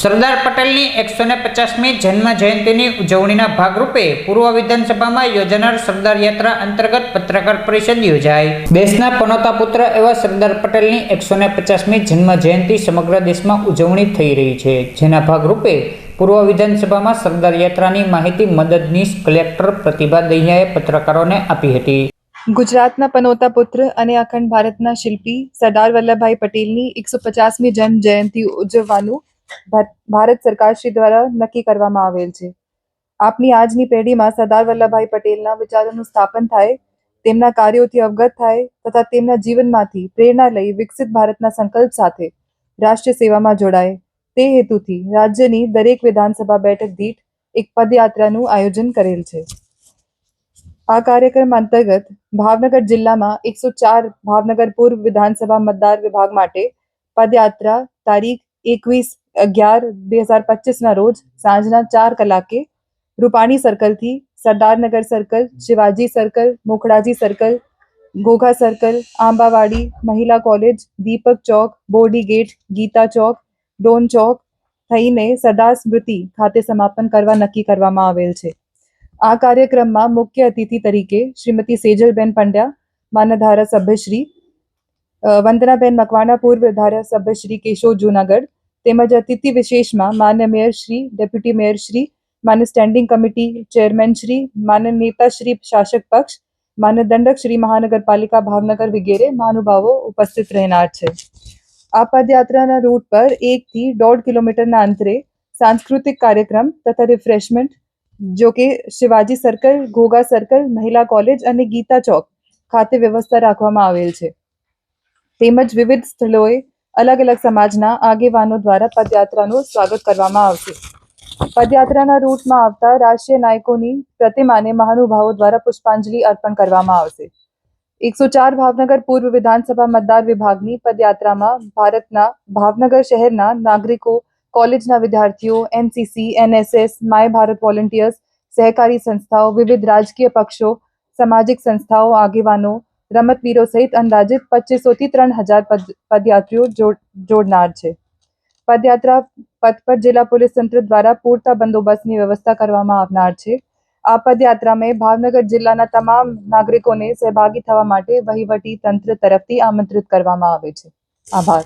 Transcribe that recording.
સરદાર પટેલની એકસો ને પચાસમી જન્મ જયંતિની ઉજવણીના ભાગરૂપે પૂર્વ વિધાનસભામાં યોજાનાર સરદાર યાત્રા અંતર્ગત પત્રકાર પરિષદ યોજાઈ. દેશના પનોતા પુત્ર એવા સરદાર પટેલની એકસો ને પચાસમી જન્મ જયંતિ સમગ્ર દેશમાં ઉજવણી થઈ રહી છે, જેના ભાગરૂપે પૂર્વ વિધાનસભામાં સરદાર યાત્રાની માહિતી મદદનીશ કલેક્ટર પ્રતિભા દહિયાએ પત્રકારોને આપી હતી. ગુજરાતના પનોતા પુત્ર અને અખંડ ભારતના શિલ્પી સરદાર વલ્લભભાઈ પટેલની એકસો પચાસમી જન્મ જયંતિ ઉજવવાનું ભારત સરકાર શ્રી દ્વારા નક્કી કરવામાં આવેલ છે. આપની આજની પેઢીમાં સરદાર વલ્લભભાઈ પટેલના વિચારોનું સ્થાપન થાય, તેમના કાર્યોથી અવગત થાય તથા તેમના જીવનમાંથી પ્રેરણા લઈ વિકસિત ભારતના સંકલ્પ સાથે રાષ્ટ્રીય સેવામાં જોડાય. તે હેતુથી રાજ્યની દરેક વિધાનસભા બેઠક દીઠ એક પદયાત્રાનું આયોજન કરેલ છે. આ કાર્યક્રમ અંતર્ગત ભાવનગર જિલ્લામાં એકસો ચાર ભાવનગર પૂર્વ વિધાનસભા મતદાર વિભાગ માટે પદયાત્રા તારીખ એકવીસ અગિયાર, બે હજાર પચીસના રોજ સાંજના ચાર કલાકે Rupani સર્કલથી Sardarnagar circle Shivaji circle Mokhdaji circle Gogha circle Ambawadi, મહિલા કોલેજ દીપક ચોક બોડી ગેટ ગીતા ચોક, ડોન ચોક થઈને સરદાર સ્મૃતિ ખાતે સમાપન કરવા નક્કી કરવામાં આવેલ છે. આ કાર્યક્રમમાં મુખ્ય અતિથિ તરીકે શ્રીમતી સેજલબેન પંડ્યા, માન્ય ધારાસભ્યશ્રી વંદનાબેન મકવાણા, પૂર્વ ધારાસભ્યશ્રી કેશોદ જૂનાગઢ તેમજ અતિથિ વિશેષમાં માન્ય mayor Shri, deputy mayor Shri, માન્ય સ્ટેન્ડિંગ કમિટી ચેરમેન શ્રી, માન્ય નેતા શ્રી, શાસક પક્ષ, માન્ય દંડક શ્રી મહાનગરપાલિકા ભાવનગર વગેરે મહાનુભાવો ઉપસ્થિત રહેનાર છે. આ પદયાત્રાના રૂટ પર એકથી દોઢ કિલોમીટરના અંતરે સાંસ્કૃતિક કાર્યક્રમ તથા રિફ્રેશમેન્ટ જો કે શિવાજી સર્કલ ઘોઘા સર્કલ મહિલા કોલેજ અને ગીતા ચોક ખાતે વ્યવસ્થા રાખવામાં આવેલ છે. તેમજ વિવિધ સ્થળોએ અલગ અલગ સમાજના આગેવાનો દ્વારા પદયાત્રાનું સ્વાગત કરવામાં આવશે. પદયાત્રાના રૂટમાં આવતા રાષ્ટ્રીય નાયકોની પ્રતિમાને મહાનુભાવો દ્વારા પુષ્પાંજલિ અર્પણ કરવામાં આવશે. એકસો ચાર ભાવનગર પૂર્વ વિધાનસભા મતદાર વિભાગની પદયાત્રામાં ભારતના ભાવનગર શહેરના નાગરિકો, કોલેજના વિદ્યાર્થીઓ, NCC, NSS, my Bharat volunteers, સહકારી સંસ્થાઓ, વિવિધ રાજકીય પક્ષો, સામાજિક સંસ્થાઓ, આગેવાનો રમતવીરો સહિત અંદાજિત પચીસોથી ત્રણ હજાર પદ- પદયાત્રીઓ જોડ- જોડનાર છે. પદયાત્રા પથ પર જિલ્લા પોલીસ તંત્ર દ્વારા પૂરતા બંદોબસ્તની વ્યવસ્થા કરવામાં આવનાર છે. આ પદયાત્રામાં ભાવનગર જિલ્લાના તમામ નાગરિકોને સહભાગી થવા માટે વહીવટી તંત્ર તરફથી આમંત્રિત કરવામાં આવે છે. આભાર.